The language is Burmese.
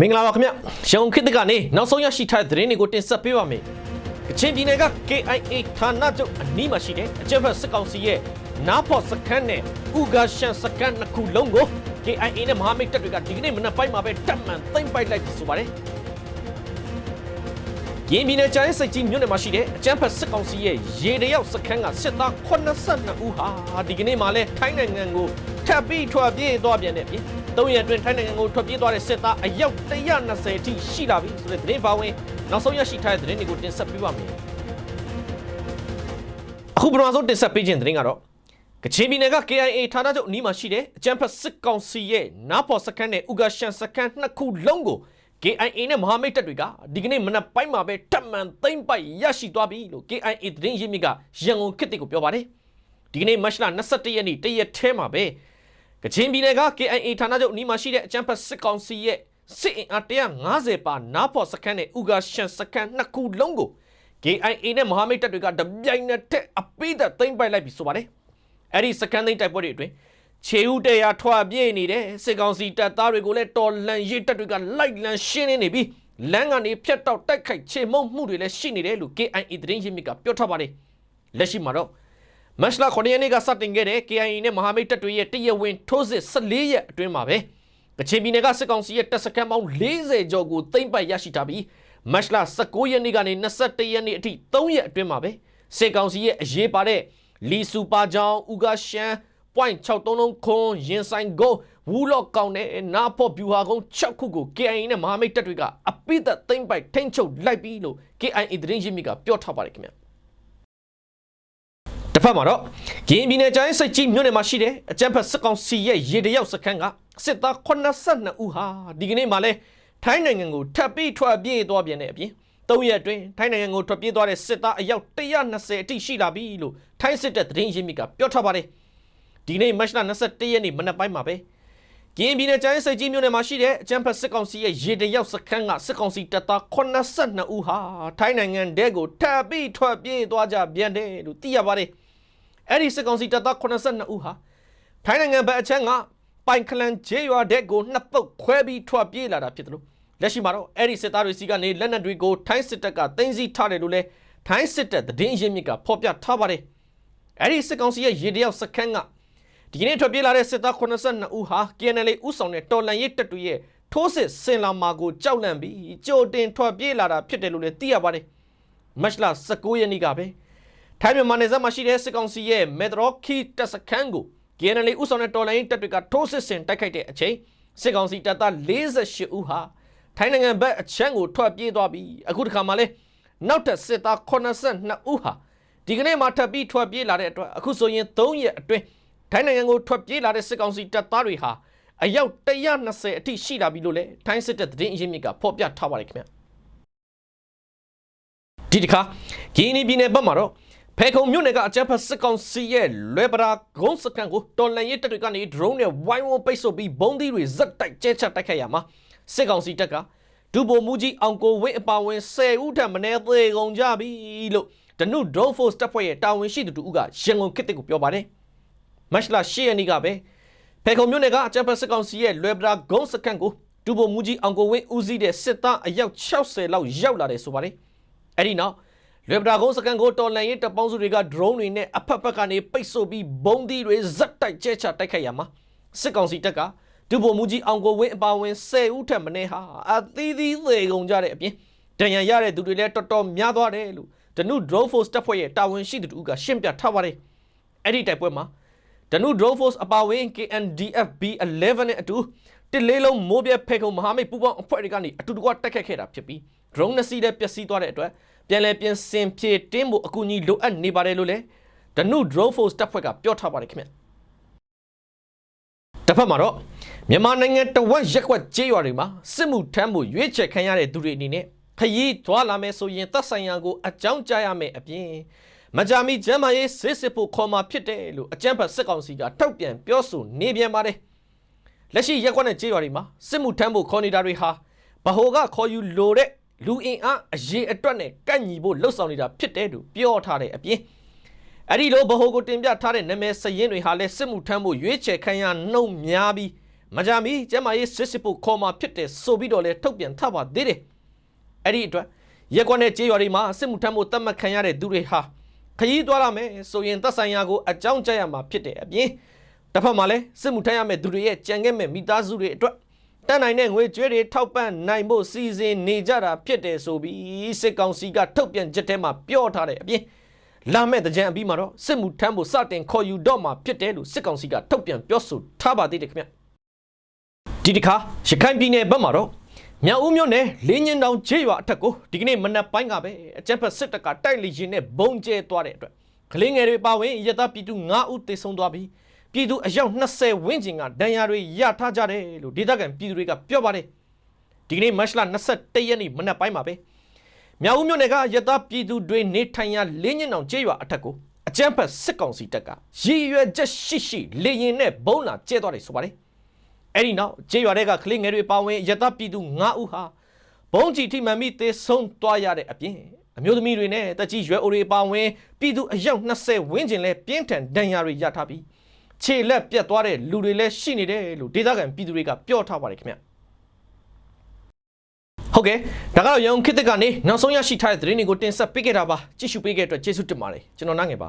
မင်္ဂလာပါခင်ဗျရန်ကုန်ခေတ်သစ်ကနေနောက်ဆုံးရရှိထားတဲ့သတင်းတွေကိုတင်ဆက်ပေးပါမယ်ကချင်ပြည်နယ်က KIA ဌာနချုပ်အနီးမှာရှိတဲ့အကြမ်းဖက်စစ်ကောင်စီရဲ့နားဖော်စခန်းနဲ့ဥဂါရှန်စခန်းနှစ်ခုလုံးကို KIA နဲ့မဟာမိတ်တပ်တွေကဒီကနေ့မနက်ပိုင်းမှာပဲတပ်မှန်သိမ်းပိုက်လိုက်ပြီဆိုပါတယ်ရင်းပြည်နယ်ကျန်းစိတ်ကြီးမြို့နယ်မှာရှိတဲ့အကျန်းဖက်စစ်ကောင်စီရဲ့ရေတယောက်စခန်းကစစ်သား82ဦးဟာဒီကနေ့မှလည်းထိုင်းနိုင်ငံကိုထပ်ပြီးထွက်ပြေးသွားပြန်တဲ့အပြင် သုံးရက်အတွင်းထိုင်းနိုင်ငံကိုထွက်ပြေးသွားတဲ့စစ်သားအယောက်120အထိရှိလာပြီဆိုတဲ့သတင်းပါဝင်နောက်ဆုံးရရှိထားတဲ့သတင်းတွေကိုတင်ဆက်ပေးပါမယ်အခုပထမဆုံးတင်ဆက်ပေးခြင်းသတင်းကတော့ကချင်ပြည်နယ်က KIA ဌာနချုပ်အနီးမှာရှိတဲ့အကျန်းဖက်စစ်ကောင်စီရဲ့နားဖော်စခန်းနဲ့ဥဂါရှန်စခန်းနှစ်ခုလုံးကို KIA နဲ့မဟာမိတ်တပ်တွေကဒီကနေ့မနက်ပိုင်းမှာပဲတပ်မှန်သိမ့်ပိုက်ရရှိသွားပြီလို့ KIA သတင်းရင်းမြစ်ကရန်ကုန်ခေတ်တစ်ကိုပြောပါတယ်ဒီကနေ့မတ်လ21ရက်နေ့တရက်ထဲမှာပဲ ကချင်ပြည်နယ်က KIA ဌာနချုပ်အနီးမှာရှိတဲ့အကြမ်းဖက်စစ်ကောင်စီရဲ့စစ်အင်အား150ပါနားဖော်စခန်းနဲ့ဥဂါရှန်စခန်းနှစ်ခုလုံးကို KIA နဲ့မဟာမိတ်တပ်တွေကတပြိုင်နက်တည်းအပိသက်သိမ့်ပိုက်လိုက်ပြီဆိုပါတယ်အဲ့ဒီစခန်းသိမ်းတိုက်ပွဲတွေအတွင်းခြေဦးတဲရထွာပြေးနေတဲ့စစ်ကောင်စီတပ်သားတွေကိုလည်းတော်လန်ရေးတပ်တွေကလိုက်လံရှင်းနေပြီးလမ်းကနေဖျက်တောက်တိုက်ခိုက်ခြေမုံမှုတွေလည်းရှိနေတယ်လို့ KIA သတင်းရင်းမြစ်ကပြောထားပါတယ်လက်ရှိမှာတော့ မတ်လ9ရက်နေ့ကစတင်ခဲ့တဲ့ KIA နဲ့မဟာမိတ်တပ်တွေရဲ့တရဝင်းထိုးစစ်14ရက်အတွင်းမှာပဲကချင်ပြည်နယ်ကစစ်ကောင်စီရဲ့တပ်စခန်းပေါင်း40ကျော်ကိုသိမ်းပိုက်ရရှိထားပြီးမတ်လ19ရက်နေ့ကနေ21ရက်နေ့အထိ3ရက်အတွင်းမှာပဲစစ်ကောင်စီရဲ့အရေးပါတဲ့လီစူပါကြောင်ဥဂရှန် .630 ခွန်ရင်ဆိုင်ကိုဝူလော့ကောင်းတဲ့နာဖော့ဗျူဟာကုန်း6ခုကို KIA နဲ့မဟာမိတ်တပ်တွေကအပိသက်သိမ့်ပိုက်ထိမ့်ချုပ်လိုက်ပြီလို့ KIA သတင်းရင်းမြစ်ကပြောထားပါတယ်ခင်ဗျာတစ် ဖက်မှာတော့ဂင်းပြည်နယ်ကျိုင်းစိတ်ကြီးမြို့နယ်မှာရှိတဲ့အကြမ်းဖက်စစ်ကောင်စီရဲ့ရေတရောက်စခန်းကစစ်သား82ဦးဟာဒီကနေ့မှလဲထိုင်းနိုင်ငံကိုထပ်ပြီးထွက်ပြေးသွားပြန်တဲ့အပြင်သုံးရက်အတွင်းထိုင်းနိုင်ငံကိုထွက်ပြေးသွားတဲ့စစ်သားအယောက်120အထိရှိလာပြီလို့ထိုင်းစစ်တပ်သတင်းရင်းမြစ်ကပြောထားပါတယ်ဒီနေ့မတ်လ21ရက်နေ့မနက်ပိုင်းမှာပဲကင်းပြည်နယ်ကျိုင်းစိတ်ကြီးမြို့နယ်မှာရှိတဲ့အကြမ်းဖက်စစ်ကောင်စီရဲ့ရေတရောက်စခန်းကစစ်ကောင်စီတပ်သား82ဦးဟာထိုင်းနိုင်ငံတဲကိုထပ်ပြီးထွက်ပြေးသွားကြပြန်တယ်လို့သိရပါတယ် အဲ့ဒီစစ်ကောင်စီတပ်သား82ဦးဟာထိုင်းနိုင်ငံဘက်အချမ်းကပိုင်ခလန်ဂျေရွာတဲ့ကိုနှစ်ပုတ်ခွဲပြီးထွက်ပြေးလာတာဖြစ်တယ်လို့လက်ရှိမှာတော့အဲ့ဒီစစ်သားတွေစီကနေလက်နက်တွေကိုထိုင်းစစ်တပ်ကတင်စီထားတယ်လို့လဲထိုင်းစစ်တပ်သတင်းရင်းမြစ်ကဖော်ပြထားပါတယ်အဲ့ဒီစစ်ကောင်စီရဲ့ရေတရောက်စခန်းကဒီကနေ့ထွက်ပြေးလာတဲ့စစ်သား82ဦးဟာ KNL ဥဆောင်တဲ့တော်လန်ရေးတပ်တွေရဲ့ထိုးစစ်ဆင်လာမှာကိုကြောက်လန့်ပြီးကြိုတင်ထွက်ပြေးလာတာဖြစ်တယ်လို့လည်းသိရပါတယ်မတ်လ19ရက်နေ့ကပဲ ထိုင်းမြန်မာနယ်စပ်မှာရှိတဲ့စစ်ကောင်စီရဲ့မေတရောခီတပ်စခန်းကို KNL ဥဆောင်တဲ့တော်လိုင်းတပ်တွေကထိုးစစ်ဆင်တိုက်ခိုက်တဲ့အချိန်စစ်ကောင်စီတပ်သား48ဦးဟာထိုင်းနိုင်ငံဘက်အချမ်းကိုထွက်ပြေးသွားပြီးအခုတစ်ခါမှလဲနောက်ထပ်စစ်သား82ဦးဟာဒီကနေ့မှထပ်ပြီးထွက်ပြေးလာတဲ့အတွက်အခုဆိုရင်3ရက်အတွင်းထိုင်းနိုင်ငံကိုထွက်ပြေးလာတဲ့စစ်ကောင်စီတပ်သားတွေဟာအယောက်120အထိရှိလာပြီလို့လဲထိုင်းစစ်တပ်သတင်းအရင်းမြစ်ကဖော်ပြထားပါတယ်ခင်ဗျဒီတစ်ခါဂီနီပြည်နယ်ဘက်မှာတော့ ဖဲခုံမြို့နယ်ကအကြမ်းဖက်စစ်ကောင်စီရဲ့လွဲပရာဂုံးစကန်ကိုတော်လန်ရေးတပ်တွေကနေ drone နဲ့ဝိုင်းဝန်းပိတ်ဆို့ပြီးဘုံသီးတွေဇက်တိုက်ကျဲချတိုက်ခိုက်ရမှာစစ်ကောင်စီတပ်ကဒုဗိုလ်မှူးကြီးအောင်ကိုဝင်းအပါဝင်10ဦးထပ်မင်းသေးကုန်ကြပြီလို့တနု drone force တပ်ဖွဲ့ရဲ့တာဝန်ရှိသူတူကရန်ကုန်ခေတ်တစ်ကိုပြောပါတယ်မတ်လ10ရက်နေ့ကပဲဖဲခုံမြို့နယ်ကအကြမ်းဖက်စစ်ကောင်စီရဲ့လွဲပရာဂုံးစကန်ကိုဒုဗိုလ်မှူးကြီးအောင်ကိုဝင်းဦးစီးတဲ့စစ်သားအယောက်60လောက်ရောက်လာတယ်ဆိုပါတယ်အဲ့ဒီနောက် လွေပဒါကုန်းစကန်ကိုတော်လန်ရေးတပ်ပေါင်းစုတွေက drone တွေနဲ့အဖက်ဖက်ကနေပိတ်ဆို့ပြီးဘုံသီးတွေဇက်တိုက်ကျဲချတိုက်ခိုက်ရမှာစစ်ကောင်စီတပ်ကဒုဗိုလ်မှူးကြီးအောင်ကိုဝင်းအပါဝင်10ဦးထက်မင်းဟာအသီးသီးသေကုန်ကြတဲ့အပြင်ဒဏ်ရာရတဲ့သူတွေလည်းတော်တော်များသွားတယ်လို့ဒနု drone force တပ်ဖွဲ့ရဲ့တာဝန်ရှိသူတို့ကရှင်းပြထားပါတယ်အဲ့ဒီတိုက်ပွဲမှာဒနု drone force အပါဝင် KNDF B11 နဲ့အတူတစ်လေးလုံးမိုးပြဲဖဲခုံမဟာမိတ်ပူးပေါင်းအဖွဲ့တွေကနေအတူတကွတိုက်ခိုက်ခဲ့တာဖြစ်ပြီး drone နှစ်စီးနဲ့ပျက်စီးသွားတဲ့အတွက်ပြန်လည်ပြင်ဆင်ဖြည့်တင်းဖို့အကူအညီလိုအပ်နေပါတယ်လို့လည်းဒနု drone force တပ်ဖွဲ့ကပြောထားပါတယ်ခင်ဗျတစ်ဖက်မှာတော့မြန်မာနိုင်ငံတဝက်ရက်ကွက်ကျေးရွာတွေမှာစစ်မှုထမ်းမှုရွေးချယ်ခံရတဲ့သူတွေအနေနဲ့ခရီးသွားလာမယ်ဆိုရင်သက်ဆိုင်ရာကိုအကြောင်းကြားရမယ်အပြင်မကြာမီကျမ်းမာရေးစစ်စစ်ဖို့ခေါ်มาဖြစ်တယ်လို့အကြမ်းဖက်စစ်ကောင်စီကထောက်ပြန်ပြောဆိုနေပြန်ပါတယ်လက်ရှိရက်ကွက်နဲ့ကျေးရွာတွေမှာစစ်မှုထမ်းဖို့ခေါ်နေတာတွေဟာဗဟိုကခေါ်ယူလိုတဲ့ လူအင်အားအရေးအတွက်နဲ့ကန့်ညီဖို့လှုပ်ဆောင်နေတာဖြစ်တယ်လို့ပြောထားတဲ့အပြင်အဲ့ဒီလိုဗဟိုကိုတင်ပြထားတဲ့နာမည်စရင်တွေဟာလည်းစစ်မှုထမ်းဖို့ရွေးချယ်ခံရနှုံများပြီးမကြမီကျမ်းမာရေးစစ်စစ်ဖို့ခေါ်มาဖြစ်တယ်ဆိုပြီးတော့လဲထုတ်ပြန်ထပါသေးတယ်အဲ့ဒီအတွက်ရက်ကွက်နဲ့ကြေးရွာတွေမှာစစ်မှုထမ်းဖို့တတ်မှတ်ခံရတဲ့သူတွေဟာခရီးသွားရမယ်ဆိုရင်သက်ဆိုင်ရာကိုအကြောင်းကြားရမှာဖြစ်တယ်အပြင်တစ်ဖက်မှာလဲစစ်မှုထမ်းရမယ်သူတွေရဲ့ကြံခဲ့မဲ့မိသားစုတွေအတွက် တန်းနိုင်တဲ့ငွေကြွေးတွေထောက်ပံ့နိုင်ဖို့စီစဉ်နေကြတာဖြစ်တယ်ဆိုပြီးစစ်ကောင်စီကထုတ်ပြန်ချက်ထဲမှာပြောထားတဲ့အပြင်လာမဲ့တကြံအပြီးမှာတော့စစ်မှုထမ်းဖို့စတင်ခေါ်ယူတော့မှာဖြစ်တယ်လို့စစ်ကောင်စီကထုတ်ပြန်ပြောဆိုထားပါသေးတယ်ခင်ဗျဒီတစ်ခါရခိုင်ပြည်နယ်ဘက်မှာတော့မြောက်ဦးမြို့နယ်လင်းညင်တောင်ခြေရွာအထက်ကိုဒီကနေ့မနက်ပိုင်းကပဲအကြက်ဖက်စစ်တပ်ကတိုက်လေရင်နဲ့ဘုံကျဲသွားတဲ့အတွက်ကလေးငယ်တွေပါဝင်ရသပြည်သူ9ဦးသေဆုံးသွားပြီး ပြည်သူအယောက်20ဝန်းကျင်ကဒဏ်ရာတွေရထားကြတယ်လို့ဒေသခံပြည်သူတွေကပြောပါတယ်ဒီကနေ့မတ်လ21ရက်နေ့မနက်ပိုင်းမှာပဲမြောက်ဦးမြို့နယ်ကရတပြည်သူတွေနေထိုင်ရာလင်းညင်အောင်ကျေးရွာအထက်ကိုအကြမ်းဖက်စစ်ကောင်စီတပ်ကရည်ရွယ်ချက်ရှိရှိလေရင်နဲ့ဘုံလာကျဲသွားတယ်ဆိုပါတယ်။အဲ့ဒီနောက်ကျေးရွာတွေကကလေးငယ်တွေပါဝင်ရတပြည်သူ9ဦးဟာဘုံကြီးထိမှန်ပြီးသေဆုံးသွားရတဲ့အပြင်အမျိုးသမီးတွေနဲ့တက်ကြီးရွယ်အိုတွေပါဝင်ပြည်သူအယောက်20ဝန်းကျင်လဲပြင်းထန်ဒဏ်ရာတွေရထားပြီး ခြေလက်ပြတ်သွားတဲ့လူတွေလည်းရှိနေတယ်လို့ဒေသခံပြည်သူတွေကပြောထားပါတယ်ခင်ဗျ။ဟုတ်ကဲ့ဒါကတော့ရန်ကုန်ခေတ်သစ်ကနေနောက်ဆုံးရရှိထားတဲ့သတင်းတွေကိုတင်ဆက်ပေးခဲ့တာပါကြည့်ရှုပေးခဲ့တဲ့အတွက်ကျေးဇူးတင်ပါတယ်ကျွန်တော်နားငယ်ပါ